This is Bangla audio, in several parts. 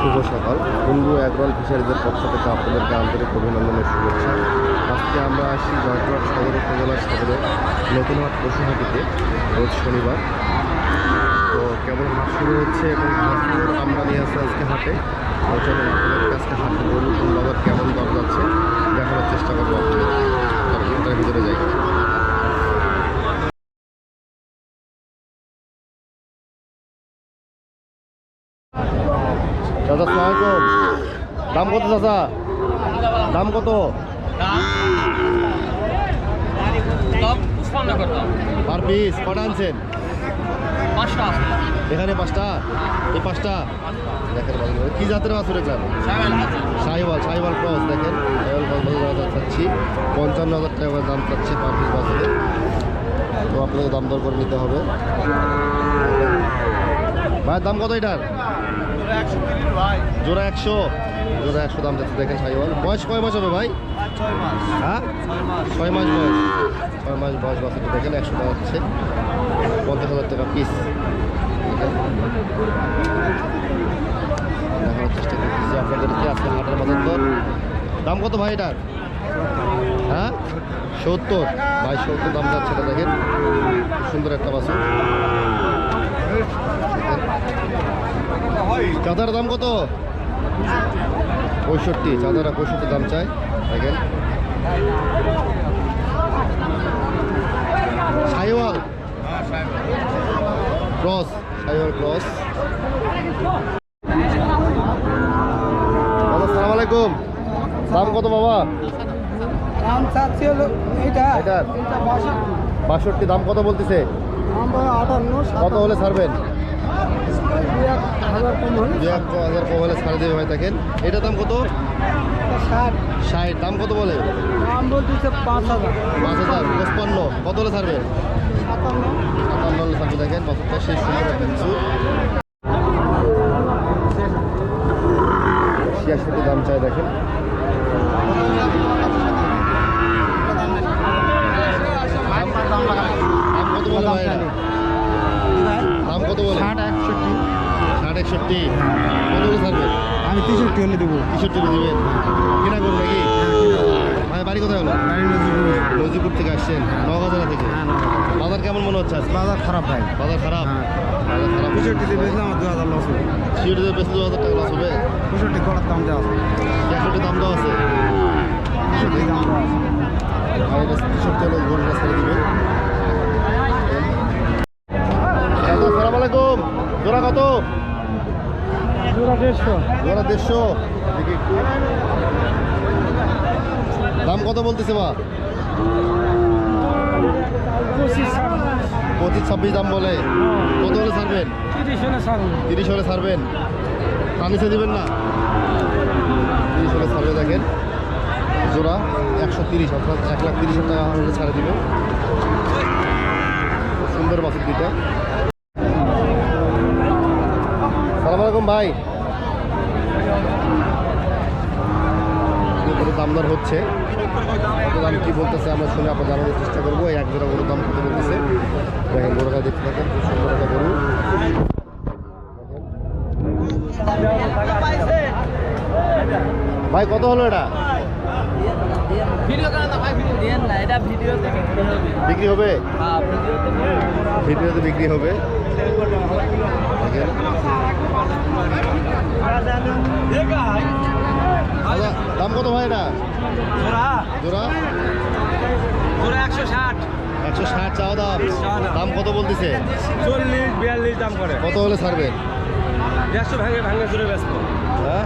শুভ সকাল। বন্ধু অ্যাগ্রল ফিশারিজের পক্ষ থেকে আপনাদেরকে আন্তরিক অভিনন্দনের শুভেচ্ছা। আজকে আমরা আসি জয়পুরহাট সদর উপজেলার সদরে নতুন হাট পশুহাটিতে রোজ শনিবার। তো কেবল হাট শুরু হচ্ছে এবং হাটগুলোর আমদানি আছে আজকে হাটে। চলুন, আপনাদের আজকে হাটে গরু কোন বাজার কেমন দর যাচ্ছে, দেখানোর চেষ্টা করব আপনাদের। ভিতরে যাই দাদা সালামালাইকুম দাম কত দাদা দাম কত? পার পিস কটা আনছেন? এখানে পাঁচটা? এই পাঁচটা? দেখেন কি জাতের সাইকেল আছে সাহিওয়াল সাহিওয়াল ক্রস দেখেন। চাচ্ছি। পঞ্চান্ন হাজার টাকা দাম চাচ্ছি পার পিস বাছুরে তো আপনাকে দাম দর করে নিতে হবে। ভাইয়ের দাম কত এটার? ভাই জোড়া একশো। জোড়া একশো দাম যাচ্ছে দেখেন সাহিওয়াল বয়স কয় মাস হবে ভাই? হ্যাঁ? ছয় মাস। বয়স। ছয় মাস বয়স বাচ্চাটা দেখেন একশো টাকা হচ্ছে পঞ্চাশ হাজার টাকা পিস দেখানোর চেষ্টা করতেছি আপনাদেরকে আজকে হাটের বাজার দর দাম কত ভাই এটার? হ্যাঁ? সত্তর। ভাই সত্তর দাম যাচ্ছে এটা দেখেন। খুব সুন্দর একটা বাসু চাঁদার দাম কত? পঁয়ষট্টি চাঁদারা পঁয়ষট্টি দাম চায়। দেখেন। সাইওয়াল। Cross Sahiwal cross. সালাম আলাইকুম। দাম কত বাবা দাম চাচ্ছি হলো এইটা। এটার? বাষট্টি। দাম কত বলতেছে? কত হলে ছাড়বেন দুই এক হাজার কম হলে দু এক হাজার কম হলে ছাড়ে দেবে ভাই দেখেন। এটার দাম কত? ষাট। দাম কত বলে? দাম বলতেছে পাঁচ হাজার। পাঁচ হাজার পঁচপান্ন। কত হলে ছাড়বেন সাতান্ন। সাতান্ন হলে ছাড়বে দেখেন বছরটা সেই কিছু। ছিয়াশিটি দাম চাই দেখেন। দাম কত বলে দাম কত বলে? ষাট একষট্টি। ষাট একষট্টি। কত হলে আমি তেষট্টি হলে দেবো। তেষট্টি দিবেন। কিনা করুন নাকি? ভাই বাড়ি কোথায় হলো? নজিপুর থেকে আসছেন। নগাজা থেকে? বাজার কেমন মনে হচ্ছে বাজার খারাপ ভাই। বাজার খারাপ? বাজার খারাপ। বেশি আমার দু হাজার লস হবে। সিউড়িতে বেশি দু হাজার টাকা লস হবে? পঁয়ষট্টি করার দাম দেওয়া আছে। একষট্টি দাম দেওয়া আছে? দাম দেওয়া আছে। এটা তেষট্টি হলে দিবে আলাইকুম। জোড়া কত? জোড়া দেড়শো। দাম কত বলতেছে মা? পঁচিশ ছাব্বিশ। দাম বলে। কত হলে ছাড়বেন? তিরিশ হলে ছাড়বেন। তানিসে দিবেন না? তিরিশ হলে ছাড়বে দেখেন। জোড়া একশো তিরিশ অর্থাৎ এক লাখ তিরিশ হাজার টাকা হলে ছাড়ে দিবেন। সুন্দর বাসের দুইটা সালাম আলাইকুম ভাই গরুর দাম দর হচ্ছে। দাম কি বলতেছে আমরা শুনে আপনার জানানোর চেষ্টা করব। এক জোড়া গরুর দাম কত বলতেছে? দেখেন গরুটা দেখতে থাকেন সুন্দর একটা গরু। ভাই কত হলো এটা? বিক্রি হবে? হ্যাঁ ভিডিওতে বিক্রি হবে। দাম কত ভাই এটা? জোড়া। জোড়া? একশো ষাট। একশো ষাট চাওয়া দাম। দাম। কত বলতেছে? চল্লিশ বিয়াল্লিশ দাম করে। কত হলে ছাড়বেন দেড়শো ভাঙে ভাঙে জোরে ব্যস্ত হ্যাঁ?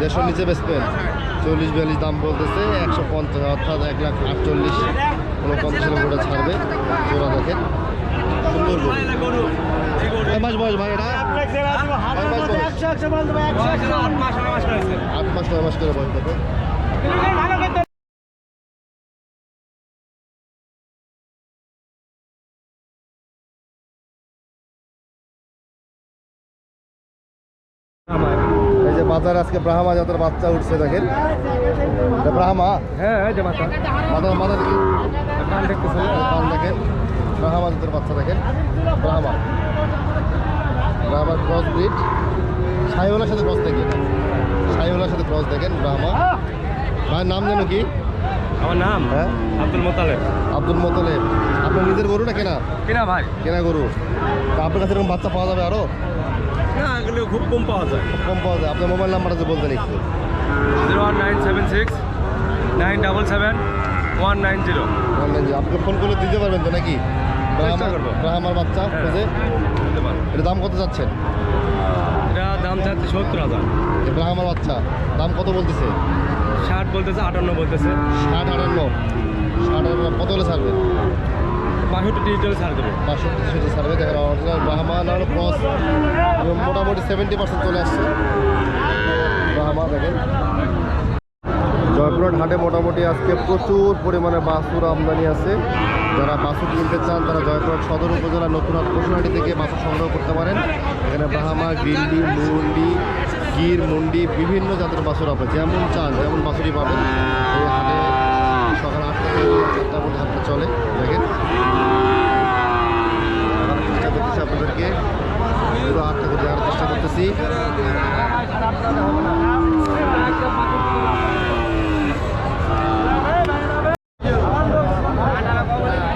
দেড়শোর নিচে বেচবেন চল্লিশ বিয়াল্লিশ দাম বলতেছে একশো পঞ্চাশ অর্থাৎ এক লাখ আটচল্লিশ কোনো পঞ্চাশের উপরে ছাড়বে। জোড়া দেখেন। কয় মাস বয়স ভাই এটা? কয় আট মাস নয় মাস করে বয়স এই যে বাজার আজকে ব্রাহ্মা জাতের বাচ্চা উঠছে দেখেন। ব্রাহ্মা? হ্যাঁ হ্যাঁ মাথা দেখেন। ব্রাহ্মা জাতের বাচ্চা দেখেন। ব্রাহ্মা ব্রাহ্মার ক্রস ব্রিড সাইওয়ালার সাথে ক্রস দেখেন। সাইওয়ালার সাথে ক্রস দেখেন ব্রাহ্মা ভাইয়ের নাম যেন কি? আমার নাম হ্যাঁ? আব্দুল মোতালেব। আব্দুল মোতলেব। আপনার নিজের গরু না কেনা? কেনা ভাই। কেনা গরু। তা আপনার কাছে এরকম বাচ্চা পাওয়া যাবে আরও না এগুলো খুব কম পাওয়া যায়। খুব কম পাওয়া যায়। আপনার মোবাইল নাম্বারটা বলতেন একটু। Zero one nine seven six nine double seven one nine zero. Online যে আপনি ফোন করলে দিতে পারবেন তো নাকি। ব্রাহ্মার বাচ্চা হ্যাঁ। খুঁজে এটা দাম কত যাচ্ছেন এটা দাম চাচ্ছে সত্তর হাজার। ব্রাহ্মার বাচ্চা দাম কত বলতেছে? ষাট বলতেছে আটান্ন বলতেছে। ষাট আটান্ন। ষাট আটান্ন কত হলে ছাড়বেন বাষট্টি ডিজিটাল ছাড় দেবো। বাষট্টি সেটা ছাড়বে দেখেন অরিজিনাল ব্রাহ্মা আর ক্রস। মোটামুটি সেভেন্টি পার্সেন্ট চলে আসছে। ব্রাহ্মা দেখেন। জয়পুরহাট হাটে মোটামুটি আজকে প্রচুর পরিমাণে বাসুর আমদানি আছে। যারা বাসুর কিনতে চান, তারা জয়পুরহাট সদর উপজেলা নতুনহাট পশুহাটি থেকে বাসুর সংগ্রহ করতে পারেন। এখানে ব্রাহ্মা গিল্লি মুন্ডি, গির, মুন্ডি বিভিন্ন জাতের বাসুর আপনি যেমন চান, যেমন বাসুরই পাবেন। এই হাটে সকাল আটটা থেকে চারটা পর্যন্ত হাটটা চলে। দেখেন। চেষ্টা করতেছি আপনাদেরকে। পুরো আটটা করে দেওয়ার চেষ্টা করতেছি ব্যাস ভাই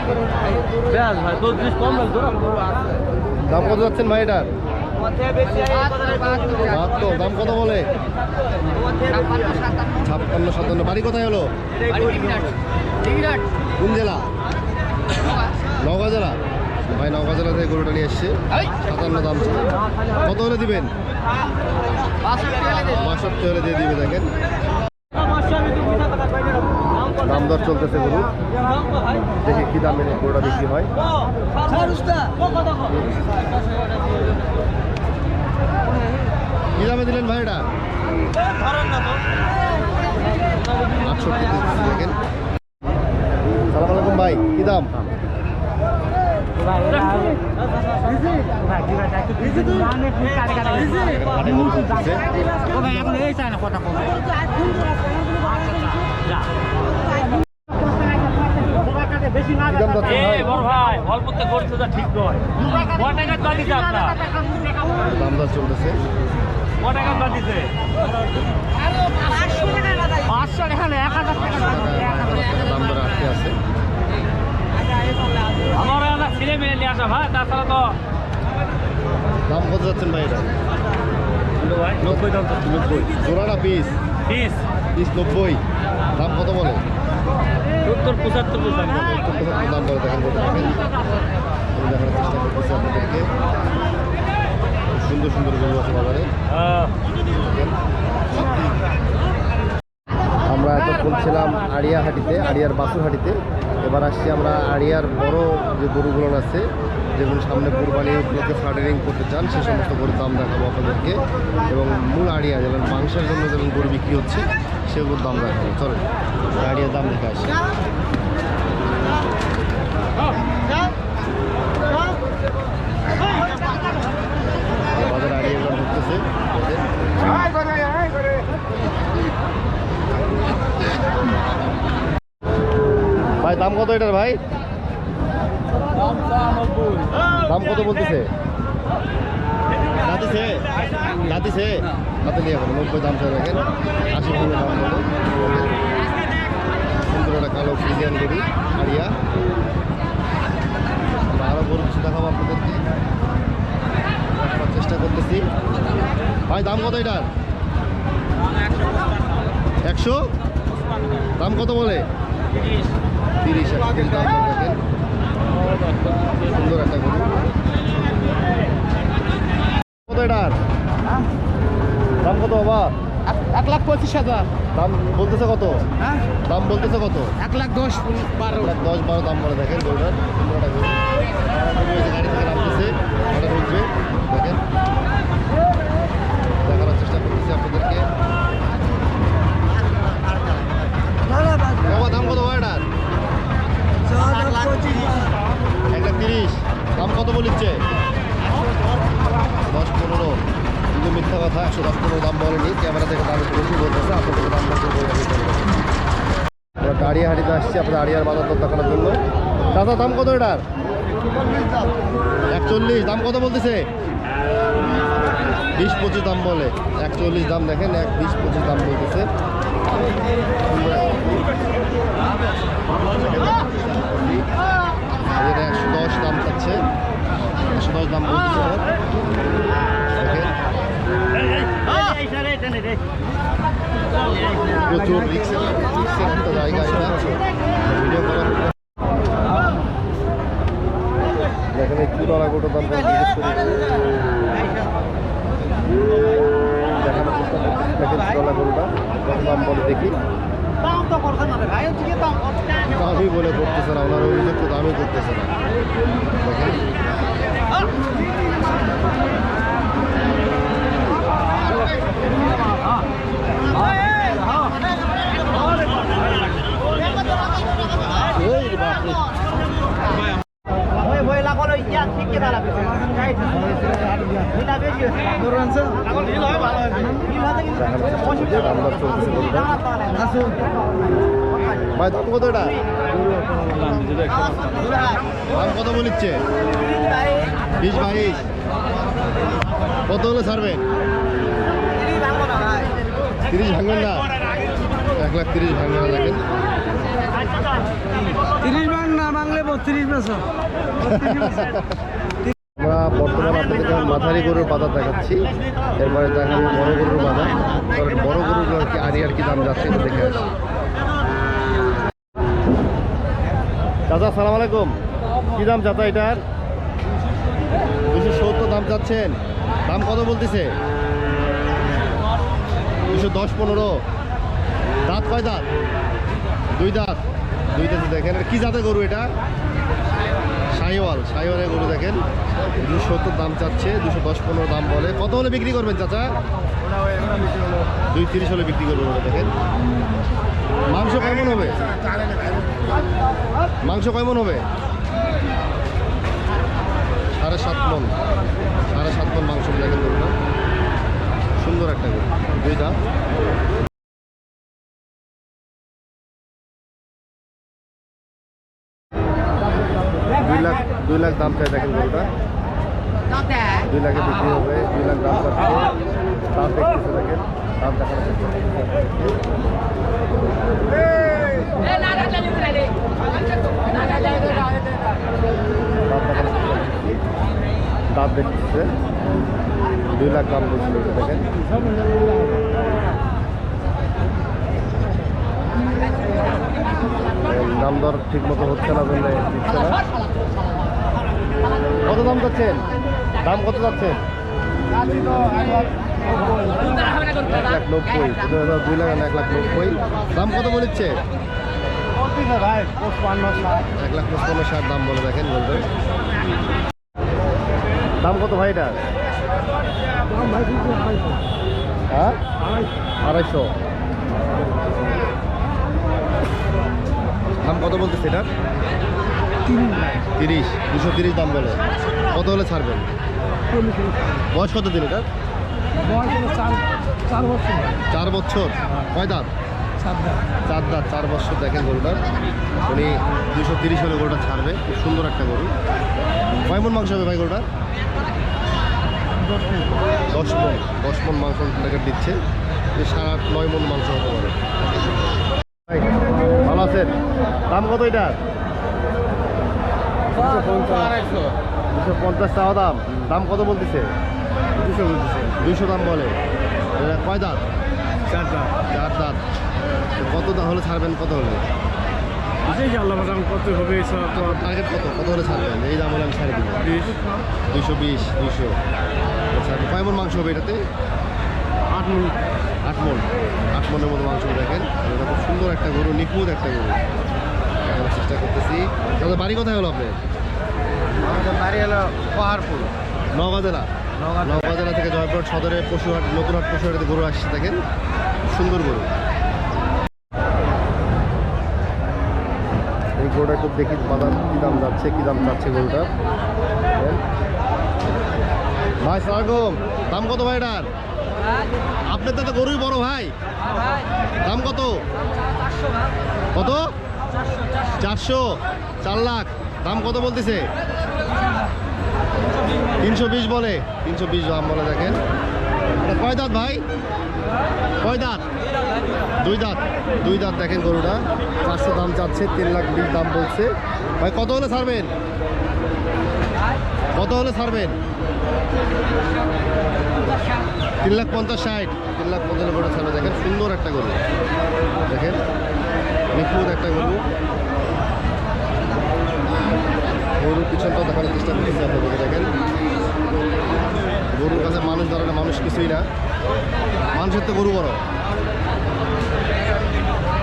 তোর জিনিস কম লাগতো দাম কত যাচ্ছেন ভাই এটার? বাহাত্তর দাম কত বলে? ছাপ্পান্ন সাতান্ন বাড়ি কোথায় হলো? কোন জেলা? নওগাঁ জেলা? ভাই নওগাঁ জেলা থেকে গরুটা নিয়ে এসছে। সাতান্ন দাম ছিল কত হলে দিবেন? বাষট্টি হলে দিয়ে দিবে দেখেন। দাম দর চলতেছে গরু। দেখে কি দামে গরুটা বিক্রি হয়। কি দামে দিলেন ভাই এটা? আটষট্টি দেখেন। সালাম আলাইকুম ভাই কি দাম? হাটে গরু চলতেছে। কি দাম যাচ্ছে ভাই ভাই অল্পতে করছে তো ঠিক নয় ক টাকা তো দিছে আপনার দাম দর চলতেছে। পাঁচশো টাকা না এক হাজার টাকা দাম দর আটকে আছে। আমার একটা ছেলে মেয়ে নিয়ে আসা ভাই তাছাড়া তো দাম কত যাচ্ছেন ভাই এটা? ভাই। নব্বই দাম নব্বই। জোড়াটা পিস। পিস। পিস নব্বই। দাম কত বলে? সত্তর পঁচাত্তর দাম আপনাদেরকে সুন্দর সুন্দর আমরা এতক্ষণ ছিলাম আড়িয়াহাটিতে, আড়িয়ার বাসুরহাটিতে। এবার আসছি আমরা আড়িয়ার বড় যে গরুগুলো আছে, যেগুলো সামনে কোরবানি উপলক্ষে ফ্লাটারিং করতে চান, সে সমস্ত গরুর দাম দেখাবো আপনাদেরকে। এবং মূল আড়িয়া, যেমন মাংসের জন্য যেমন গরু বিক্রি হচ্ছে সেগুলোর দাম দেখাবো চলো আড়িয়ার দাম দেখে আসি। বাজারে আড়িয়াগুলো ঢুকতেছে ভাই দাম কত এটার ভাই? দাম কত বলতেছে? দাঁতিছে? দাঁতিছে? হাতে নিয়ে এখন নব্বই দাম চাই দেখেন আশি কিলো দাম বলো সুন্দর একটা কালো ফ্রিজিয়ান গরু আড়িয়া আমরা আরও গরু কিছু দেখাবো আপনাদেরকে। দেখানোর চেষ্টা করতেছি। ভাই, দাম কত এটার? একশো? দাম কত বলে? তিরিশ একশো দাম দেখেন। সুন্দর একটা গরু। কত এটার? দাম কত বাবা? এক লাখ পঁচিশ হাজার। দাম বলতেছে কত? হ্যাঁ? দাম বলতেছে কত? এক লাখ দশ বারো। লাখ দশ বারো দাম বলে দেখেন গরুটার গাড়ি থেকে নামতেছে গাড়ি উঠবে দেখেন। দেখানোর চেষ্টা করতেছি আপনাদেরকে। বাবা দাম কত এক লাখ তিরিশ। দাম কত বলিচ্ছে দশ পনেরো কিন্তু মিথ্যা কথা, একশো দশ পনেরো দাম বলেনি, ক্যামেরা থেকে দাম একটু বেশি বলতেছে আপনাদের দাম বলতে আমরা দাঁড়িয়ে হাঁড়িতে আসছি আপনার আড়িয়ার বাজার দর দেখানোর জন্য। দাদা, দাম কত এটার? একচল্লিশ, দাম কত বলতেছে? বিশ পঁচিশ দাম বলে। এক চল্লিশ দাম দেখেন, এক বিশ পঁচিশ দাম বলতেছে। এটা একশো দশ দাম চাচ্ছে একশো দশ দাম বলতেছে। প্রচুর রিক্সের একটা জায়গা এটা দেখেন এই চুরালা গোটার দাম দেখি বলে করতেছে না ওনার অভিযোগ তো দামই করতেছে না এই বাপরে রান্নার চলতেছে গরুটা ভাই, দাম কত এটা? দাম কত বলিচ্ছে? বিশ বাইশ। কত হলে ছাড়বেন তিরিশ ভাঙবেন না? এক লাখ তিরিশ ভাঙবেন তিরিশ আমরা মাঝারি গরুর বাজার দেখাচ্ছি। এরপরে দেখাবো বড় গরুর কারণ বড় গরুগুলো আর কি আরি আর কি দাম যাচ্ছে দেখে চাচা, সালাম আলাইকুম। কি দাম চাচা এটার? দুশো সত্তর দাম চাচ্ছেন। দাম কত বলতেছে? দুশো দশ পনেরো। দাঁত কয় দাঁত? দুই দাঁত। দুই দাঁত দেখেন। কি জাতের গরু এটা? সাইওয়াল শাহিওয়ালের গরু দেখেন। দুশো সত্তর দাম চাচ্ছে দুশো দশ পনেরো দাম বলে। কত হলে বিক্রি করবেন চাচা? দুই তিরিশ হলে বিক্রি করবেন দেখেন। মাংস কেমন হবে? মাংস কেমন হবে? সাড়ে সাত মন, সাড়ে সাত মন মাংস দেখেন সুন্দর একটা গরু দুইটা লাখ দাম চাই দেখেন গরুটা। দুই লাখে বিক্রি হবে, দুই লাখ দাম পাচ্ছে দাম দেখতেছে দেখেন, দাম দেখানো দাম দেখতেছে। দুই লাখ দাম বলছিল দেখেন। দাম দর ঠিক মতো হচ্ছে না জন্য দিচ্ছে না। কত দাম যাচ্ছেন দাম কত যাচ্ছেন এক লাখ নব্বই। দুই লাখ, এক লাখ নব্বই। দাম কত বলেছে এক লাখ পঁচপান্ন ষাট দাম বলে দেখেন বলবেন। দাম কত ভাই এটা? হ্যাঁ? আড়াইশো। দাম কত বলতেছে এটা? তিরিশ, দুশো তিরিশ দাম বলে। কত হলে ছাড়বেন? বয়স কত দিন এটা চার বছর। কয় দাঁত? চার দাঁত, চার বছর। দেখেন গরুটার উনি দুশো তিরিশ হলে গরুটা ছাড়বে। খুব সুন্দর একটা গরু। কয় মন মাংস হবে ভাই গরুটা? দশ মন। দশ মন মাংস দিচ্ছে। যে আট, নয় মন মাংস হতে পারে। ভালো আছেন? দাম কত এটা দুশো পঞ্চাশ চাওয়া দাম। দাম কত বলতেছে? দুশো বলতেছে। দুশো দাম বলে। কয় দাঁত? চার দাম চার দাঁত। কত দাম হলে ছাড়বেন কত হলে? বুঝেই যে আল্লাহ বাজার কত হবে টার্গেট কত? কত হলে ছাড়বেন? এই দাম হলে আমি ছাড়ে দিব। দুশো বিশ দুশো। আচ্ছা কয় মন মাংস হবে এটাতে? আট মিনিট আট মন। আট মনের মতো মাংস দেখেন। এটা খুব সুন্দর একটা গরু নিখুঁত একটা গরু। চেষ্টা করতেছি। তাহলে বাড়ি কোথায় হলো আপনার? আমাদের বাড়ি হলো পাহাড়পুর। নওগাঁ জেলা? নওগাঁ জেলা। থেকে জয়পুরহাট সদরে পশুহাট নতুনহাট পশুহাটে গরু আসছে দেখেন সুন্দর গরু। এই গরুটা একটু দেখি বাজার কী দাম যাচ্ছে কী দাম যাচ্ছে গরুটা। ভাই সালামালাইকুম। দাম কত ভাই এটার? আপনার তো গরুই বড় ভাই। দাম কত? কত চারশো? চার লাখ। দাম কত বলতেছে? তিনশো বিশ বলে, তিনশো বিশ দাম বলে দেখেন। কয় দাঁত ভাই? কয় দাঁত? দুই দাঁত। দুই দাঁত দেখেন গরুটা। চারশো দাম চাচ্ছে, তিন লাখ বিশ দাম বলছে। ভাই, কত হলে ছাড়বেন? কত হলে ছাড়বেন? তিন লাখ পঞ্চাশ ষাট। তিন লাখ পঞ্চাশ গরু ছাড়বে দেখেন, সুন্দর একটা গরু। দেখেন একটা গরু। গরুর পিছনটাও দেখানোর চেষ্টা করতেছি আপনাদেরকে দেখেন। গরুর কাছে মানুষ ধরে মানুষ কিছুই না। মানুষের তো গরু বড়।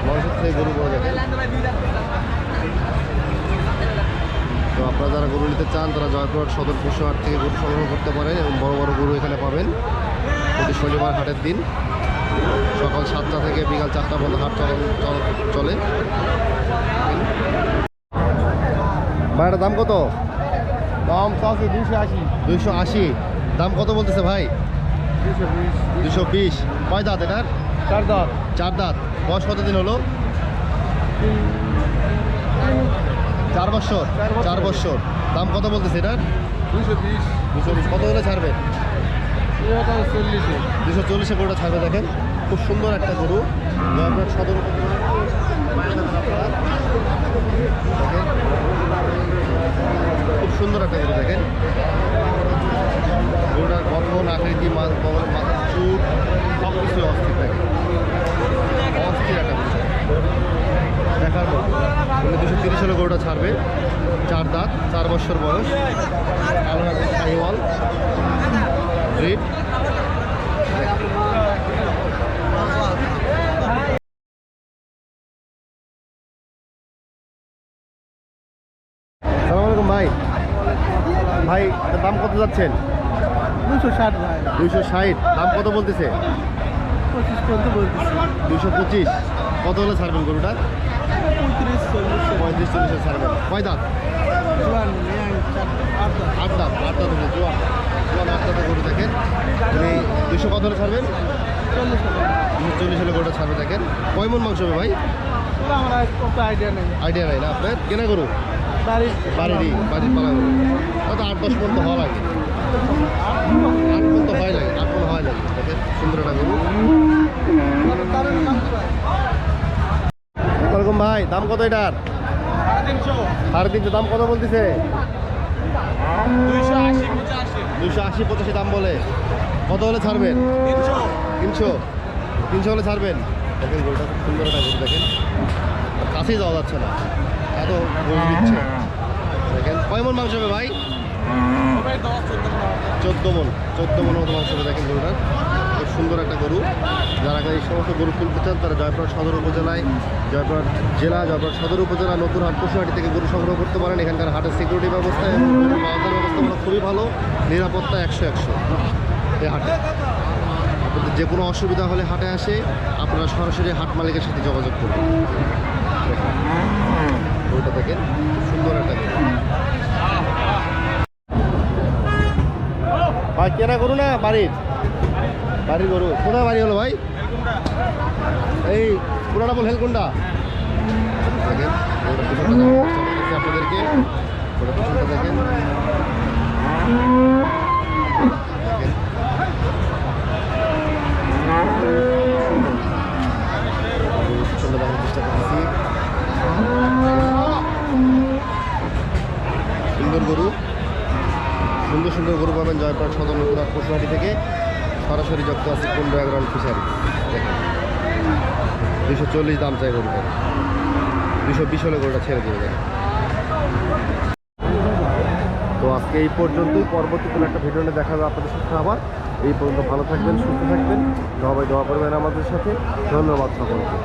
মানুষের থেকে গরু বড় দেখেন। তো আপনারা যারা গরু নিতে চান, তারা জয়পুরহাট সদর পশু হাট থেকে গরু সংগ্রহ করতে পারেন এবং বড় বড় গরু এখানে পাবেন। প্রতি শনিবার হাটের দিন সকাল সাতটা থেকে বিকাল চারটা পর্যন্ত হাট চলে। ভাইটার দাম কত? দাম চাষি দুশো আশি। দুইশো আশি। দাম কত বলতেছে ভাই? দুশো বিশ। কয় দাঁত এটার? চার দাঁত। চার দাঁত। বয়স কত দিন হলো? চার বছর। চার বছর। দাম কত বলতেছে এটার? দুশো বিশ। দুশো বিশ। কত হলে ছাড়বে? চল্লিশে। দুশো চল্লিশে গরুটা ছাড়বে দেখেন। খুব সুন্দর একটা গরু। জয়পুরহাট সদর উপজেলার আপনারা দেখেন খুব সুন্দর একটা গরু দেখেন। গরুটার গঠন আকৃতি মাছ মাথার চুট সব কিছু অস্থির থাকে অস্থির একটা বিষয়। দেখার পর দুশো তিরিশ হলে গরুটা ছাড়বে। চার দাঁত, চার বছর বয়স। কালো রঙের শাহিওয়াল ভাই দাম কত যাচ্ছেন? দুশো ষাট ভাই। দুইশো ষাট দাম কত বলতেছে? পঁচিশ পর্যন্ত বলতেছি। দুইশো পঁচিশ কত হলে ছাড়বেন গরুটা? পঁয়ত্রিশ চল্লিশ পঁয়ত্রিশ চল্লিশে ছাড়বেন। কয় দাঁত? জোয়ান আট দাঁত। আট দাঁত হলে জোয়ান। জোয়ান আট দাঁতে গরু দেখেন। আপনি দুইশো কত হলে ছাড়বেন? চল্লিশ দুশো চল্লিশ হলে গরুটা ছাড়বে দেখেন। কয় মন মাংস হবে ভাই? আমার আইডিয়া নেই। আইডিয়া নাই না আপনার? কেনা গরু? বাড়ির বাড়িরই বাড়ির পালা গরু হয়তো আট দশ পর্যন্ত হওয়া লাগে। আট পর্যন্ত হয় লাগে আট পর্যন্ত হয় লাগে দেখেন সুন্দর একটা গরু ওরকম ভাই দাম কত এটার? সাড়ে তিনশো। দাম কত বলতেছে? দুইশো আশি পঁচাশি। আশি পঁচাশি দাম বলে। কত হলে ছাড়বেন? তিনশো। তিনশো। হলে ছাড়বেন? দেখেন খুব সুন্দর একটা দেখেন। কাছেই যাওয়া যাচ্ছে না। এত গরু দিচ্ছে। দেখেন। কয় মন মাংস হবে ভাই? চোদ্দ মন চোদ্দ মন মতো মাংস হবে দেখেন গরুটার। খুব সুন্দর একটা গরু। যারা এই সমস্ত গরু কিনতে চান, তারা জয়পুরহাট সদর উপজেলায়, জয়পুরহাট জেলা, জয়পুরহাট সদর উপজেলা, নতুন হাট পশুহাটি থেকে গরু সংগ্রহ করতে পারেন। এখানকার হাটের সিকিউরিটি ব্যবস্থা এবং ব্যবস্থাগুলো খুবই ভালো। নিরাপত্তা একশো একশো এই হাটে। আপনাদের যে কোনো অসুবিধা হলে হাটে আসে, আপনারা সরাসরি হাট মালিকের সাথে যোগাযোগ করবেন। গরুটা দেখেন সুন্দর একটা ভাই, কেনা গরু না বাড়ির? বাড়ির গরু। কোথায় বাড়ি হলো ভাই? এই পুরানা বল হেলকুন্ডা। আপনাদেরকে দেখেন। গরুর পিছনটা দেখানোর চেষ্টা করতেছি সুন্দর গরু সুন্দর সুন্দর গরু পাবেন জয়পুরহাট সদর নতুনহাট থেকে সরাসরি যুক্ত আছে কুন্ড এগ্রাউন্ড ফিশারি। দুশো চল্লিশ দাম চাই গরুটার দুশো বিশ হলে গরুটা ছেড়ে দিয়ে দেখেন তো আজকে এই পর্যন্তই। পরবর্তী কোনো একটা ভিডিও দেখা যাবে আপনাদের সাথে আবার। এই পর্যন্ত ভালো থাকবেন, সুস্থ থাকবেন। সবাই দোয়া করবেন আমাদের সাথে। ধন্যবাদ সকলকে।